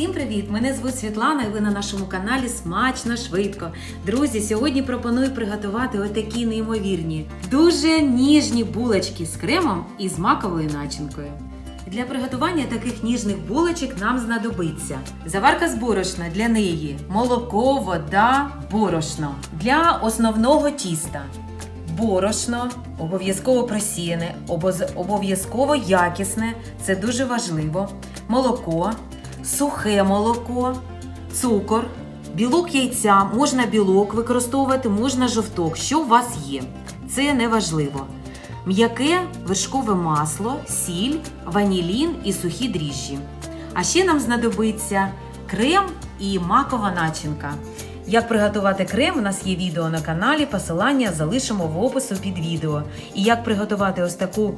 Всім привіт! Мене звуть Світлана, і ви на нашому каналі Смачно швидко. Друзі, сьогодні пропоную приготувати отакі неймовірні, дуже ніжні булочки з кремом і з маковою начинкою. Для приготування таких ніжних булочок нам знадобиться заварка з борошна для неї, молоко, вода, борошно для основного тіста. Борошно обов'язково просіяне, обов'язково якісне, це дуже важливо. Молоко, сухе молоко, цукор, білок яйця, можна білок використовувати, можна жовток, що у вас є. Це не важливо. М'яке вершкове масло, сіль, ванілін і сухі дріжджі. А ще нам знадобиться крем і макова начинка. Як приготувати крем, у нас є відео на каналі, посилання залишимо в опису під відео. І як приготувати ось таку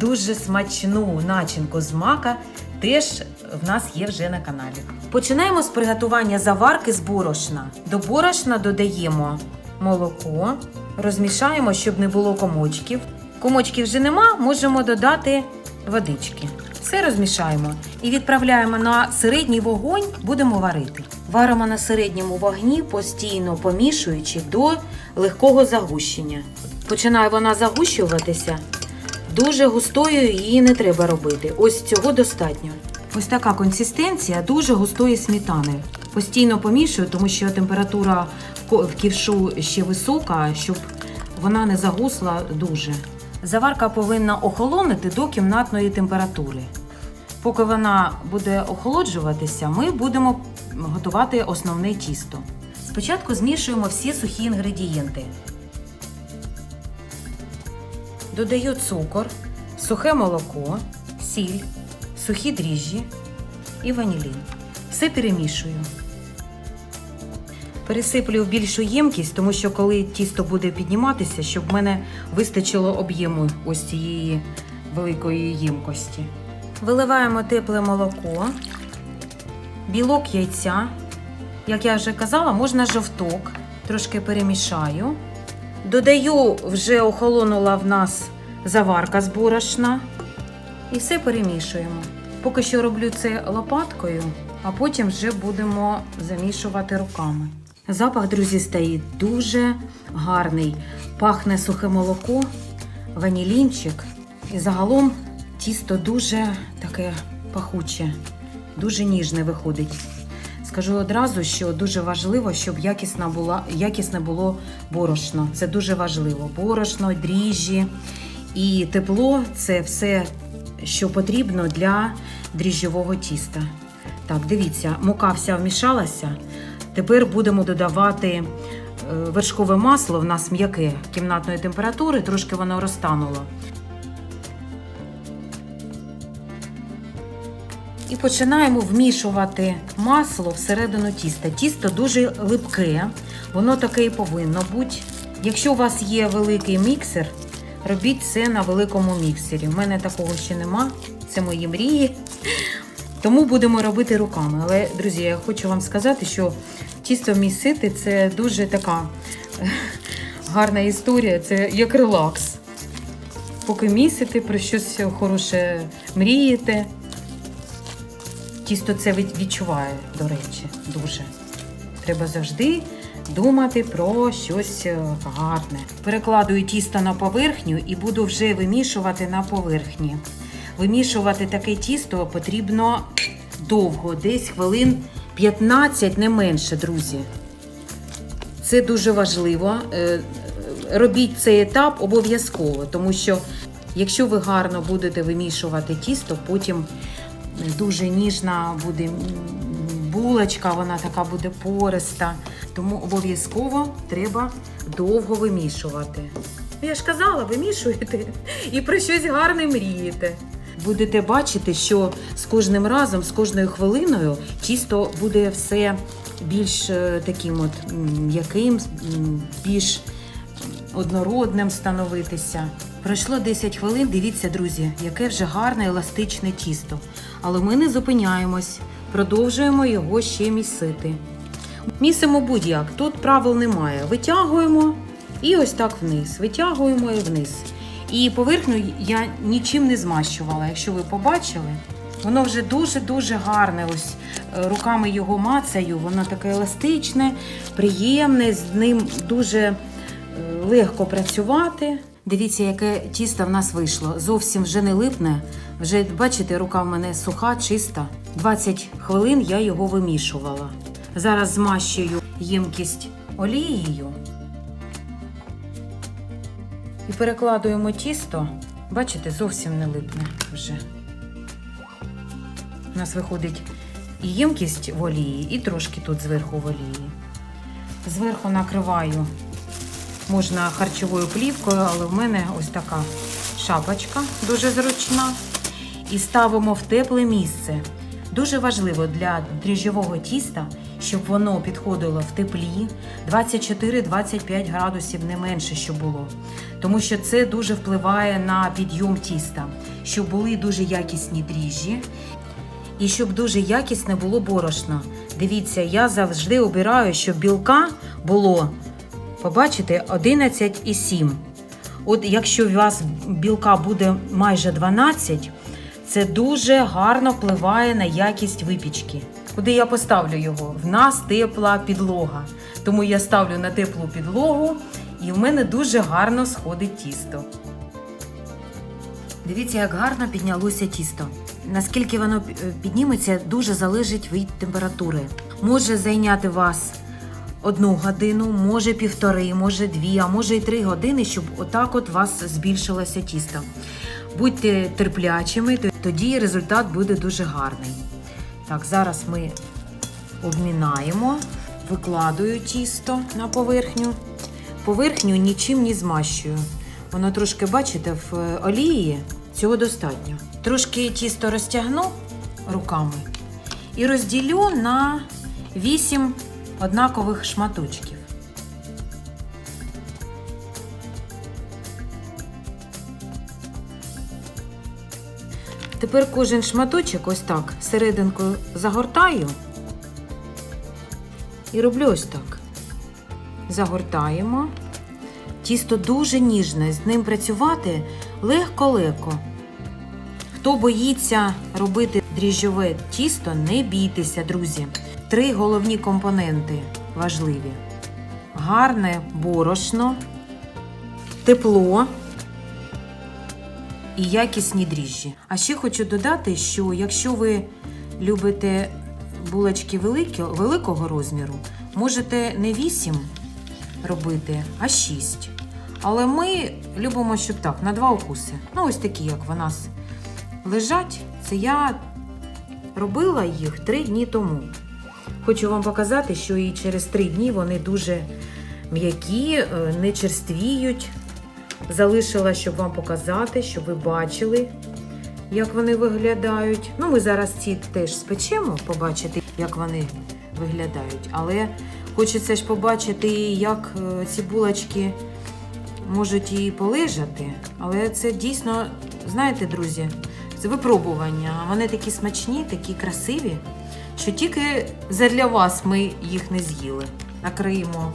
дуже смачну начинку з мака, теж в нас є вже на каналі. Починаємо з приготування заварки з борошна. До борошна додаємо молоко, розмішаємо, щоб не було комочків. Комочків вже нема, можемо додати водички. Все розмішаємо і відправляємо на середній вогонь, будемо варити. Варимо на середньому вогні, постійно помішуючи до легкого загущення. Починає вона загущуватися. Дуже густою її не треба робити. Ось цього достатньо. Ось така консистенція дуже густої сметани. Постійно помішую, тому що температура в ківшу ще висока, щоб вона не загусла дуже. Заварка повинна охолонути до кімнатної температури. Поки вона буде охолоджуватися, ми будемо готувати основне тісто. Спочатку змішуємо всі сухі інгредієнти. Додаю цукор, сухе молоко, сіль, сухі дріжджі і ванілін. Все перемішую. Пересиплю в більшу ємкість, тому що коли тісто буде підніматися, щоб в мене вистачило об'єму ось цієї великої ємкості. Виливаємо тепле молоко, білок яйця. Як я вже казала, можна жовток, трошки перемішаю. Додаю, вже охолонула в нас заварка з. І все перемішуємо. Поки що роблю це лопаткою, а потім вже будемо замішувати руками. Запах, друзі, стоїть дуже гарний. Пахне сухе молоко, ванілінчик. І загалом тісто дуже таке пахуче, дуже ніжне виходить. Скажу одразу, що дуже важливо, щоб якісна була, якісне було борошно. Це дуже важливо. Борошно, дріжджі і тепло це все, що потрібно для дріжджового тіста. Так, дивіться, мука вся вмішалася. Тепер будемо додавати е, вершкове масло. В нас м'яке кімнатної температури, трошки воно розтануло. І починаємо вмішувати масло всередину тіста. Тісто дуже липке, воно таке і повинно бути. Якщо у вас є великий міксер, робіть це на великому міксері. У мене такого ще нема, це мої мрії. Тому будемо робити руками. Але, друзі, я хочу вам сказати, що тісто місити це дуже така гарна історія, це як релакс. Поки місите, про щось хороше мрієте. Тісто це від- відчуває, до речі, дуже. Треба завжди думати про щось е, гарне. Перекладую тісто на поверхню і буду вже вимішувати на поверхні. Вимішувати таке тісто потрібно довго, десь хвилин 15, не менше, друзі. Це дуже важливо. Е, Робіть цей етап обов'язково, тому що якщо ви гарно будете вимішувати тісто, потім дуже ніжна буде булочка, вона така буде пориста. Тому обов'язково треба довго вимішувати. Ну, Я ж казала, вимішуєте і про щось гарне мрієте. Будете бачити, що з кожним разом, з кожною хвилиною тісто буде все більш е, таким от м'яким, більш однородним становитися. Пройшло 10 хвилин. Дивіться, друзі, яке вже гарне еластичне тісто. Але ми не зупиняємось, продовжуємо його ще місити. Місимо будь-як, тут правил немає. Витягуємо і ось так вниз. Витягуємо і вниз. І поверхню я нічим не змащувала. Якщо ви побачили, Воно вже дуже-дуже гарне. Ось е, руками його мацаю, воно таке еластичне, приємне, з ним дуже е, легко працювати. Дивіться, яке тісто в нас вийшло. Зовсім вже не липне. Вже бачите, рука в мене суха, чиста. 20 хвилин я його вимішувала. Зараз змащую ємкість олією і перекладуємо тісто. Бачите, зовсім не липне вже. У нас виходить і ємкість в олії, і трошки тут зверху в олії. Зверху накриваю можна харчовою плівкою, але в мене ось така шапочка дуже зручна. І ставимо в тепле місце. Дуже важливо для дріжджового тіста, щоб воно підходило в теплі 24-25 градусів не менше, щоб було. Тому що це дуже впливає на підйом тіста, щоб були дуже якісні дріжджі і щоб дуже якісне було борошно. Дивіться, я завжди обираю, щоб білка було, побачите, 11,7. От якщо у вас білка буде майже 12, це дуже гарно впливає на якість випічки. Куди я поставлю його? В нас тепла підлога. Тому я ставлю на теплу підлогу, і в мене дуже гарно сходить тісто. Дивіться, як гарно піднялося тісто. Наскільки воно е, підніметься, дуже залежить від температури. Може зайняти вас одну годину, може півтори, може дві, а може і три години, щоб отак от у вас збільшилося тісто. Будьте терплячими, тоді результат буде дуже гарний. Так, зараз ми обмінаємо, викладаю тісто на поверхню. Поверхню нічим не змащую. Воно трошки, бачите, в е, олії цього достатньо. Трошки тісто розтягну руками і розділю на 8 однакових шматочків. Тепер кожен шматочок ось так серединкою загортаю і роблю ось так. Загортаємо. Тісто дуже ніжне, з ним працювати легко-легко. Хто боїться робити дріжджове тісто, не бійтеся, друзі. Три головні компоненти важливі: гарне борошно, тепло і якісні дріжджі. А ще хочу додати, що якщо ви любите булочки великого розміру, можете не 8 робити, а 6. Але ми любимо, щоб так, на два укуси. Ну, ось такі, як в нас лежать. Це я робила їх три дні тому. Хочу вам показати, що і через три дні вони дуже м'які, е, не черствіють. Залишила, щоб вам показати, щоб ви бачили, як вони виглядають. Ну, ми зараз ці теж спечемо, побачити, як вони виглядають. Але хочеться ж побачити, як е, ці булочки можуть і полежати. Але це дійсно, знаєте, друзі, це випробування. Вони такі смачні, такі красиві, що тільки задля вас ми їх не з'їли. Накриємо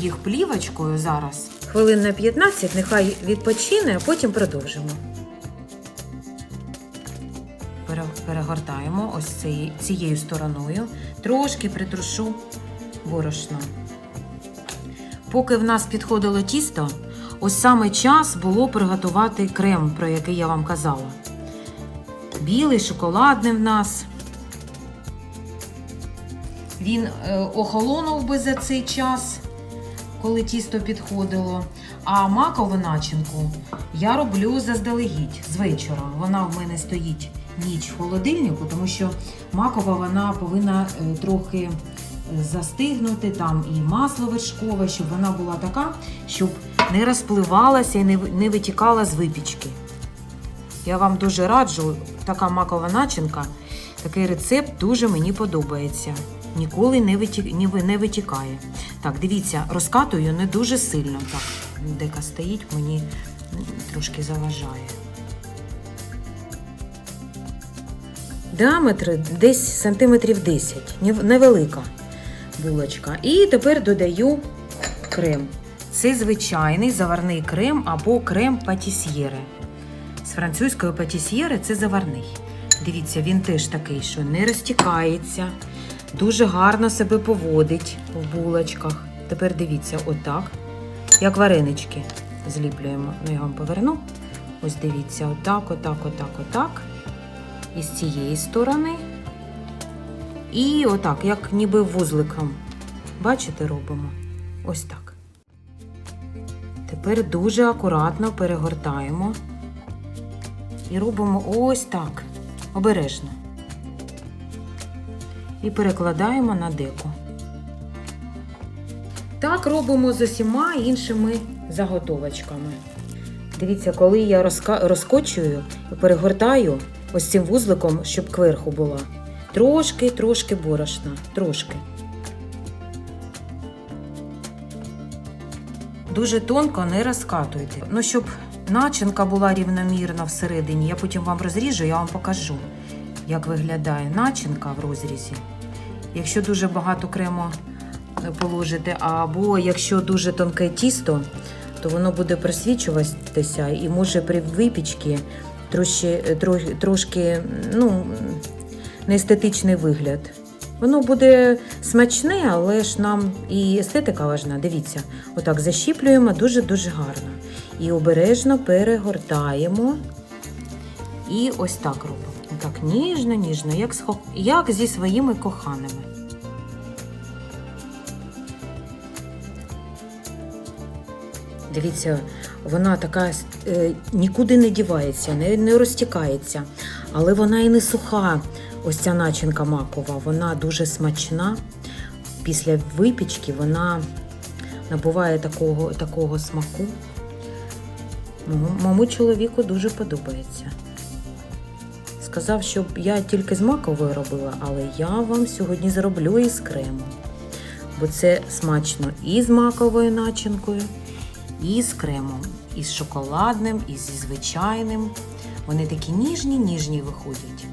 їх плівочкою зараз. Хвилин на 15, нехай відпочине, а потім продовжимо. Перегортаємо ось цією, стороною. Трошки притрушу борошно. Поки в нас підходило тісто, ось саме час було приготувати крем, про який я вам казала. Білий, шоколадний в нас. Він е, охолонув би за цей час, коли тісто підходило. А макову начинку я роблю заздалегідь з вечора. Вона в мене стоїть ніч в холодильнику, тому що макова вона повинна е, трохи е, застигнути, там і масло вершкове, щоб вона була така, щоб не розпливалася і не витікала з випічки. Я вам дуже раджу, така макова начинка, такий рецепт дуже мені подобається. Ніколи не, витік... ні- не витікає. Так, дивіться, розкатую не дуже сильно. Так, дека стоїть, мені трошки заважає. Діаметр десь сантиметрів 10, невелика булочка. І тепер додаю крем. Це звичайний заварний крем або крем патісьєре. З французької патісьєре це заварний. Дивіться, він теж такий, що не розтікається, дуже гарно себе поводить в булочках. Тепер дивіться, отак, як варенички зліплюємо. Ну, я вам поверну. Ось дивіться, отак, отак, отак, отак. І з цієї сторони. І отак, як ніби вузликом. Бачите, робимо? Ось так. Тепер дуже акуратно перегортаємо і робимо ось так, обережно. І перекладаємо на деко. Так робимо з усіма іншими заготовочками. Дивіться, коли я розкочую і перегортаю ось цим вузликом, щоб кверху була. Трошки, трошки борошна, трошки. Дуже тонко не розкатуйте. Ну, щоб начинка була рівномірна всередині, я потім вам розріжу, я вам покажу, як виглядає начинка в розрізі. Якщо дуже багато крему положите, або якщо дуже тонке тісто, то воно буде просвічуватися і може при випічці трошки, трошки ну, неестетичний вигляд. Воно буде смачне, але ж нам і естетика важна. Дивіться, отак защіплюємо дуже-дуже гарно. І обережно перегортаємо. І ось так робимо. Так ніжно, ніжно, як, з як зі своїми коханими. Дивіться, вона така е, нікуди не дівається, не, не розтікається, але вона і не суха. Ось ця начинка макова, вона дуже смачна. Після випічки вона набуває такого, такого смаку. Мому- чоловіку дуже подобається. Сказав, щоб я тільки з маковою робила, але я вам сьогодні зроблю із кремом. Бо це смачно і з маковою начинкою, і з кремом, і з шоколадним, і зі звичайним. Вони такі ніжні, ніжні виходять.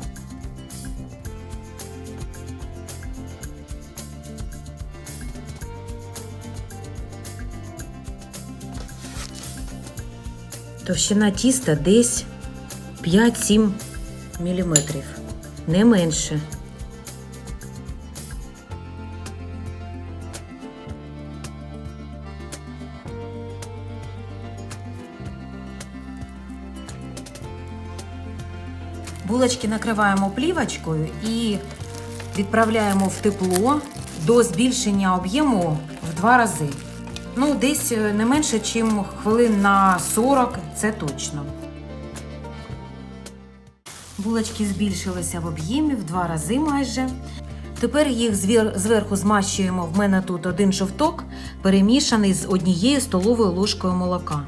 Товщина тіста десь 5-7 мм, не менше. Булочки накриваємо плівочкою і відправляємо в тепло до збільшення об'єму в два рази. Ну, десь е, не менше, ніж хвилин на 40, це точно. Булочки збільшилися в об'ємі в два рази майже. Тепер їх зверху змащуємо. В мене тут один жовток, перемішаний з однією столовою ложкою молока.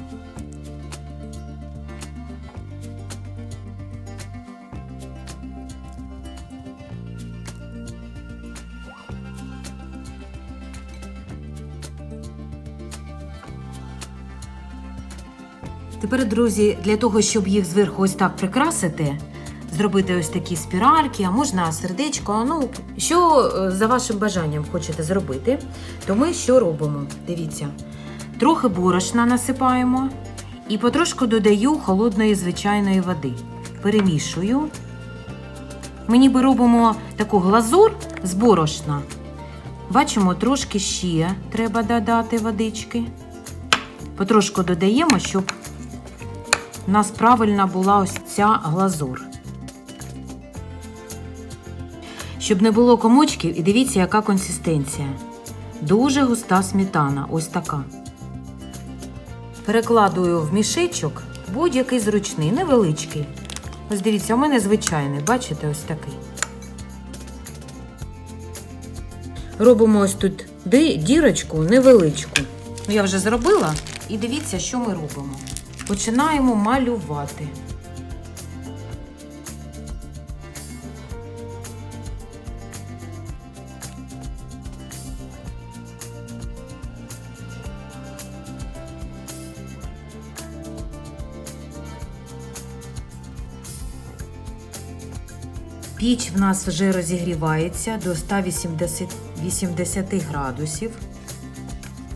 Тепер, друзі, для того, щоб їх зверху ось так прикрасити, зробити ось такі спіральки, а можна сердечко. Ну, що е, за вашим бажанням хочете зробити, то ми що робимо? Дивіться, трохи борошна насипаємо і потрошку додаю холодної звичайної води. Перемішую. Ми ніби робимо таку глазур з борошна. Бачимо, трошки ще треба додати водички. Потрошку додаємо, щоб у нас правильна була ось ця глазур. Щоб не було комочків, і дивіться, яка консистенція. Дуже густа сметана, ось така. Перекладую в мішечок будь-який зручний, невеличкий. Ось дивіться, у мене звичайний, бачите, ось такий. Робимо ось тут дірочку невеличку. Я вже зробила, і дивіться, що ми робимо. Починаємо малювати. Піч в нас вже розігрівається до 180 градусів.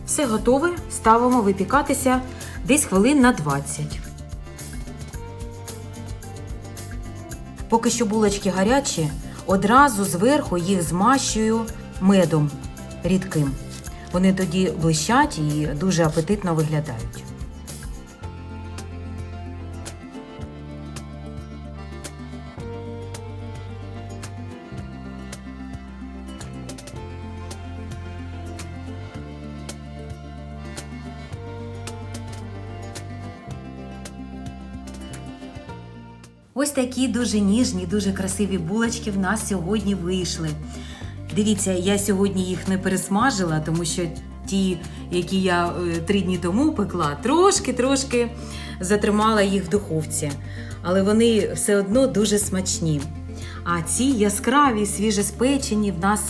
Все готове. Ставимо випікатися десь хвилин на 20. Поки що булочки гарячі, одразу зверху їх змащую медом рідким. Вони тоді блищать і дуже апетитно виглядають. Дуже ніжні, дуже красиві булочки в нас сьогодні вийшли. Дивіться, я сьогодні їх не пересмажила, тому що ті, які я е, три дні тому пекла, трошки-трошки затримала їх в духовці. Але вони все одно дуже смачні. А ці яскраві, свіжеспечені, в нас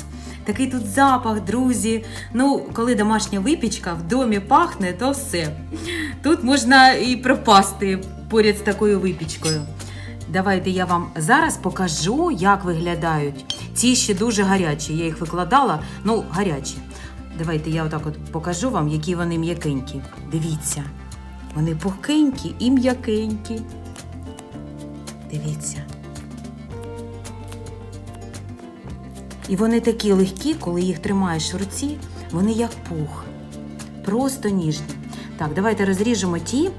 такий тут запах, друзі. Ну, коли домашня випічка в домі пахне, то все. Тут можна і пропасти поряд з такою випічкою. Давайте я вам зараз покажу, як виглядають. Ці ще дуже гарячі. Я їх викладала, ну, гарячі. Давайте я отак от покажу вам, які вони м'якенькі. Дивіться, вони пухкенькі і м'якенькі. Дивіться. І вони такі легкі, коли їх тримаєш в руці, вони як пух. Просто ніжні. Так, давайте розріжемо ті,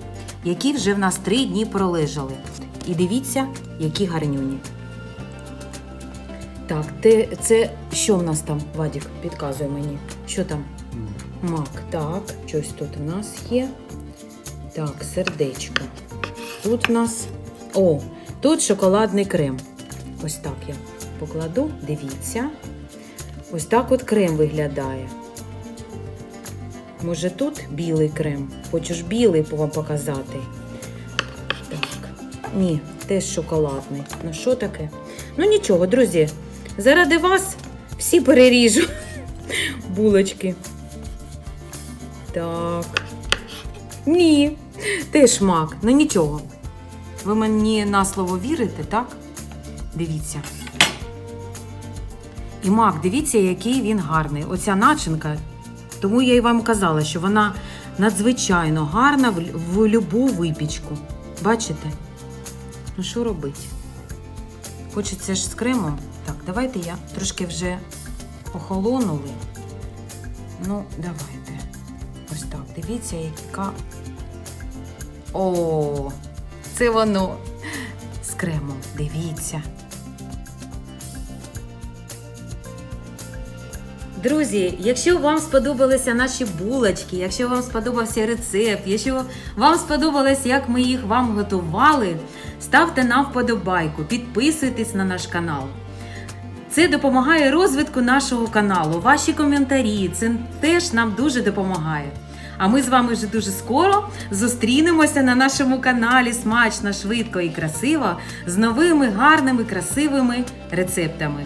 які вже в нас три дні пролежали. І дивіться, які гарнюні. Так, те, це що в нас там, Вадік? Підказує мені. Що там? Мак, так, щось тут у нас є. Так, сердечко. Тут у нас. О, тут шоколадний крем. Ось так я покладу, дивіться. Ось так от крем виглядає. Може тут білий крем? Хочу ж білий вам показати. Ні, теж шоколадний. Ну що таке? Ну нічого, друзі. Заради вас всі переріжу булочки. Так. Ні, теж мак. Ну нічого. Ви мені на слово вірите, так? Дивіться. І мак, дивіться, який він гарний. Оця начинка. Тому я й вам казала, що вона надзвичайно гарна в, в любу випічку. Бачите? Ну що робити? Хочеться ж з кремом. Так, давайте я трошки вже охолонули. Ну, давайте. Ось так. Дивіться, яка. О, це воно з кремом. Дивіться. Друзі, якщо вам сподобалися наші булочки, якщо вам сподобався рецепт, якщо вам сподобалось, як ми їх вам готували, ставте нам вподобайку, підписуйтесь на наш канал. Це допомагає розвитку нашого каналу. Ваші коментарі, це теж нам дуже допомагає. А ми з вами вже дуже скоро зустрінемося на нашому каналі смачно, швидко і красиво з новими гарними красивими рецептами.